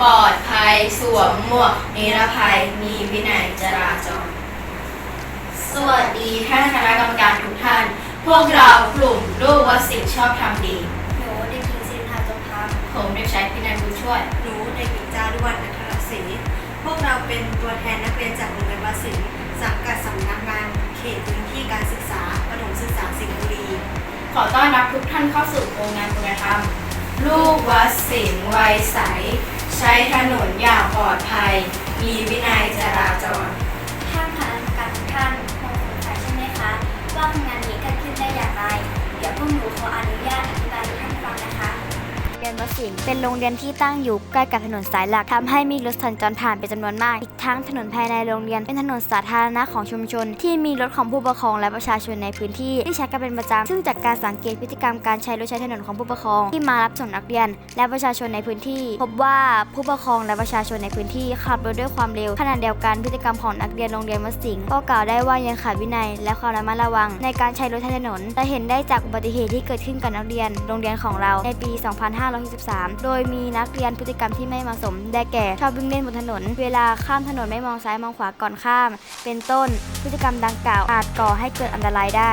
ปลอดภัยสวมหมวกนิรภัยมีวินัยจราจร สวัสดีท่านคณะกรรมการทุกท่าน พวกเรากลุ่มลูกวัดสิงห์ชอบทำดี หนูเด็กหญิงสินธาจงธรรมผมเด็กชายพินันบุญช่วย หนูเด็กหญิงจารุวรรณอัครศรีพวกเราเป็นตัวแทนนักเรียนจากโรงเรียนวัดสิงห์สังกัดสำนักงานเขตพื้นที่การศึกษาประถมศึกษาสิงห์บุรี ขอต้อนรับทุกท่านเข้าสู่โครงงานคุณธรรม ลูกวัดสิงห์วัยใสใช้ถนนอย่างปลอดภัย มีวินัยจราจร ท่านคะกรรมการทุกท่านคงสงสัยใช่ไหมคะ ว่าทำงงานนี้เกิดขึ้นได้อย่างไร เรียนวัดสิง เป็นโรงเรียนที่ตั้งอยู่ใกล้กับถนนสายหลักทำให้มีรถสัญจรผ่านเป็นจำนวนมาก อีกทั้งถนนภายในโรงเรียนเป็นถนนสาธารณะของชุมชน ที่มีรถของผู้ปกครองและประชาชนในพื้นที่ที่ใช้กันเป็นประจำซึ่งจากการสังเกตพฤติกรรมการใช้รถใช้ถนนของผู้ปกครองที่มารับส่งนักเรียน และประชาชนในพื้นที่ พบว่าผู้ปกครองและประชาชนในพื้นที่ขับรถด้วยความเร็วขณะเดียวกันพฤติกรรมของนักเรียนโรงเรียนวัดสิงห์ก็กล่าวได้ว่ายังขาดวินัย และความระมัดระวัง ในการใช้รถใช้ถนนจะเห็นได้จากอุบัติเหตุที่เกิดขึ้นกับนักเรียนโรงเรียนของเราในปี 2563โดยมีนักเรียนพฤติกรรมที่ไม่เหมาะสม ได้แก่ ชอบวิ่งเล่นบนถนน เวลาข้ามถนนไม่มองซ้ายมองขวาก่อนข้าม เป็นต้น พฤติกรรมดังกล่าวอาจก่อให้เกิดอันตรายได้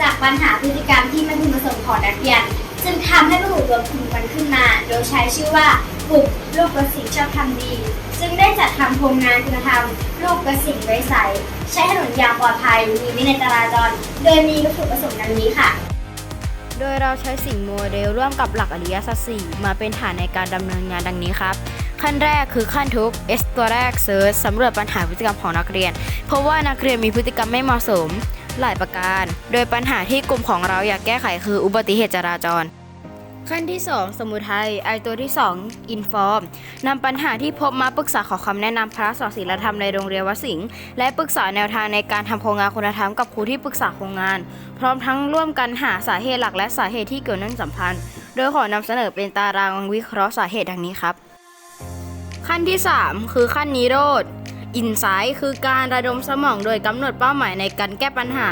จากปัญหาพฤติกรรมที่ไม่พึงประสงค์ของนักเรียน จึงทำให้พวกหนูรวมกลุ่มกันขึ้นมา โดยใช้ชื่อว่ากลุ่มลูกกระสิงชอบทำดีซึ่งได้จัดทำโครงงานคุณธรรมลูกกระสิงไว้ใส ใช้ถนนอย่างปลอดภัยมีวินัยจราจร โดยมีวัตถุประสงค์ดังนี้ค่ะ โดยเราใช้สิ่งโมเดลร่วมกับหลักอริยสัจสี่มาเป็นฐานในการดำเนินงานดังนี้ครับ ขั้นแรกคือขั้นทุก S ตัวแรกเซิร์ชสำรวจปัญหาพฤติกรรมของนักเรียน เพราะว่านักเรียนมีพฤติกรรมไม่เหมาะสมหลายประการ โดยปัญหาที่กลุ่มของเราอยากแก้ไขคืออุบัติเหตุจราจร ขั้นที่ 2 สมุทัยไอตัวที่2 inform นำปัญหาที่พบมาปรึกษาขอคำแนะนำพระสอนศีลธรรมในโรงเรียนวัดสิงห์และปรึกษาแนวทางในการทำโครงงานคุณธรรมกับครูที่ปรึกษาโครงงาน พร้อมทั้งร่วมกันหาสาเหตุหลักและสาเหตุที่เกิดเนื่องสัมพันธ์ โดยขอนำเสนอเป็นตารางวิเคราะห์สาเหตุดังนี้ครับ ขั้นที่ 3 คือขั้นนิโรธอินไซต์คือการระดมสมองโดยกำหนดเป้าหมายในการแก้ปัญหา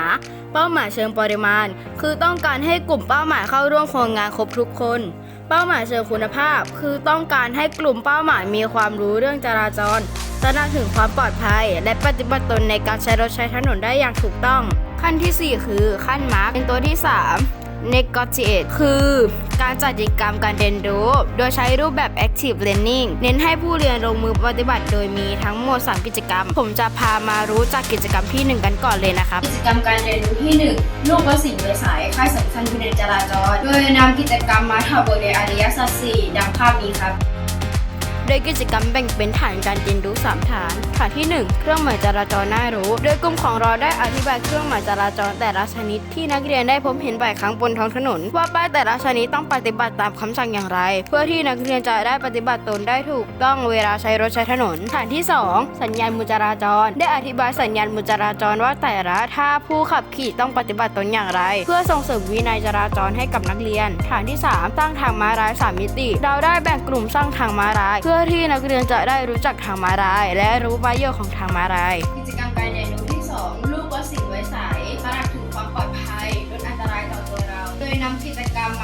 เป้าหมายเชิงปริมาณ คือต้องการให้กลุ่มเป้าหมายเข้าร่วมโครงงานครบทุกคน เป้าหมายเชิงคุณภาพ คือต้องการให้กลุ่มเป้าหมายมีความรู้เรื่องจราจรตระหนักถึงความปลอดภัย และปฏิบัติตนในการใช้รถใช้ถนนได้อย่างถูกต้อง ขั้นทีสี่4 คือขั้นมาร์กเป็นตัวที่ 3 negotiate คือการจัดกิจกรรมการเรียนรู้ โดยใช้รูปแบบ active learning เน้นให้ผู้เรียนลงมือปฏิบัติ โดยมีทั้งหมด 3 กิจกรรม ผมจะพามารู้จากกิจกรรมที่ 1 กันก่อนเลยนะครับ กิจกรรมการเรียนรู้ที่ 1 ลูกวัดสิงห์วัยค่ายสำคัญพินจราจร โดยนำกิจกรรมมาถบทในอริยสัจสี่ดังภาพนี้ครับ โดยกิจกรรมแบ่งเป็นฐานการเรียนรู้ 3 ฐาน ฐานที่ 1 เครื่องหมายจราจรน่ารู้ โดยกลุ่มของเราได้อธิบายเครื่องหมายจราจรแต่ละชนิดที่นักเรียนได้พบเห็นบ่อยครั้งบนท้องถนน ว่าป้ายแต่ละชนิดต้องปฏิบัติตามคำสั่งอย่างไร เพื่อที่นักเรียนจะได้ปฏิบัติตนได้ถูกต้องเวลาใช้รถใช้ถนน ฐานที่ 2 สัญญาณมือจราจร ได้อธิบายสัญญาณมือจราจรว่าแต่ละท่าผู้ขับขี่ต้องปฏิบัติตนอย่างไร เพื่อส่งเสริมวินัยจราจรให้กับนักเรียน ฐานที่ 3 สร้างทางม้าลายสามมิติ เราได้แบ่งกลุ่มสร้างทางม้าลายเพื่อื่อที่นักเรียนจะได้รู้จักทางม้าลาย และรู้ประโยชน์ของทางม้าลายกิจกรรม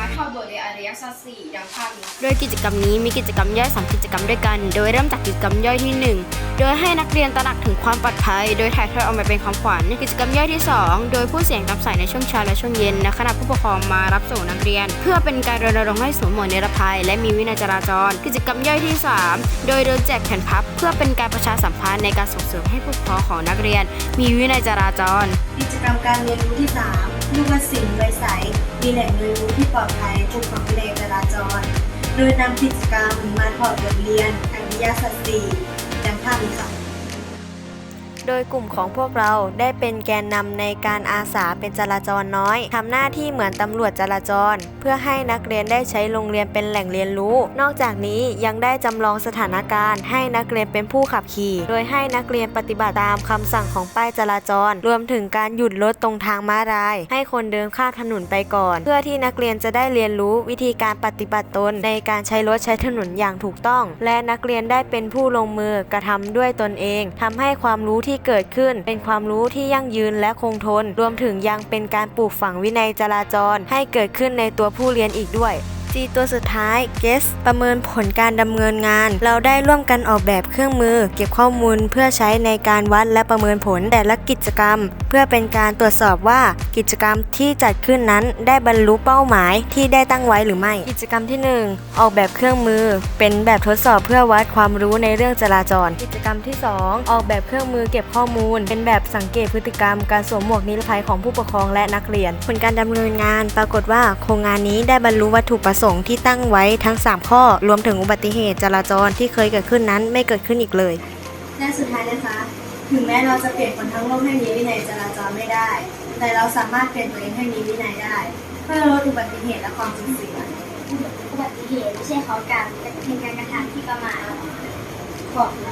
มมาเข้าบทในอริยสัจสี่ดังภาพนี้โดยกิจกรรมนี้มีกิจกรรมย่อยสามกิจกรรมด้วยกัน โดยเริ่มจากกิจกรรมย่อยที่ 1 โดยให้นักเรียนตระหนักถึงความปลอดภัย โดยถ่ายทอดออกมาเป็นคำขวัญกิจกรรมย่อยที่ 2 โดยผู้เสียงรับสายในช่วงเช้าและช่วงเย็นในขณะผู้ปกครองมารับส่งนักเรียน เพื่อเป็นการรณรงค์ให้สวมหมวกนิรภัย และมีวินัยจราจร กิจกรรมย่อยที่ 3 โดยเดินแจกแผ่นพับ เพื่อเป็นการประชาสัมพันธ์ในการส่งเสริมให้ผู้ปกครองของนักเรียน มีวินัยจราจร กิจกรรมการเรียนรู้ที่3ลูกวัดสิงห์วัยใส มีแหล่งเรียนรู้ที่ปลอดภัยถูกฝังวินัยจราจร โดยนำกิจกรรมมาถอดบทเรียนอริยสัจสี่ดังภาพนี้ค่ะ โดยกลุ่มของพวกเราได้เป็นแกนนำในการอาสาเป็นจราจรน้อยทำหน้าที่เหมือนตำรวจจราจร เพื่อให้นักเรียนได้ใช้โรงเรียนเป็นแหล่งเรียนรู้ นอกจากนี้ยังได้จำลองสถานการณ์ ให้นักเรียนเป็นผู้ขับขี่ โดยให้นักเรียนปฏิบัติตามคำสั่งของป้ายจราจร รวมถึงการหยุดรถตรงทางม้าลาย ให้คนเดินข้ามถนนไปก่อน เพื่อที่นักเรียนจะได้เรียนรู้วิธีการปฏิบัติตนในการใช้รถใช้ถนนอย่างถูกต้อง และนักเรียนได้เป็นผู้ลงมือกระทำด้วยตนเองทำให้ความรู้ที่เกิดขึ้น เป็นความรู้ที่ยั่งยืนและคงทน รวมถึงยังเป็นการปลูกฝังวินัยจราจร ให้เกิดขึ้นในตัวผู้เรียนอีกด้วย G ตัวสุดท้าย guess ประเมินผลการดำเนินงาน เราได้ร่วมกันออกแบบเครื่องมือ เก็บข้อมูลเพื่อใช้ในการวัดและประเมินผลแต่ละกิจกรรม เพื่อเป็นการตรวจสอบว่ากิจกรรมที่จัดขึ้นนั้นได้บรรลุเป้าหมายที่ได้ตั้งไว้หรือไม่ กิจกรรมที่ 1 ออกแบบเครื่องมือ เป็นแบบทดสอบเพื่อวัดความรู้ในเรื่องจราจร กิจกรรมที่ 2 ออกแบบเครื่องมือเก็บข้อมูล เป็นแบบสังเกตพฤติกรรม การสวมหมวกนิรภัยของผู้ปกครองและนักเรียน ผลการดำเนินงานปรากฏว่าโครงงานนี้ได้บรรลุวัตถุประสงค์ที่ตั้งไว้ทั้ง 3 ข้อ รวมถึงอุบัติเหตุจราจรที่เคยเกิดขึ้นนั้นไม่เกิดขึ้นอีกเลย และสุดท้ายนะคะ ถึงแม้เราจะเปลี่ยนคนทั้งโลกให้มีวินัยจราจรไม่ได้ แต่เราสามารถเปลี่ยนตัวเองให้มีวินัยได้เพื่อลดอุบัติเหตุและความสูญเสียอุบัติเหตุไม่ใช่เขากรรมแต่เป็นการกระทำที่ประมาทขอบคุณค่ะ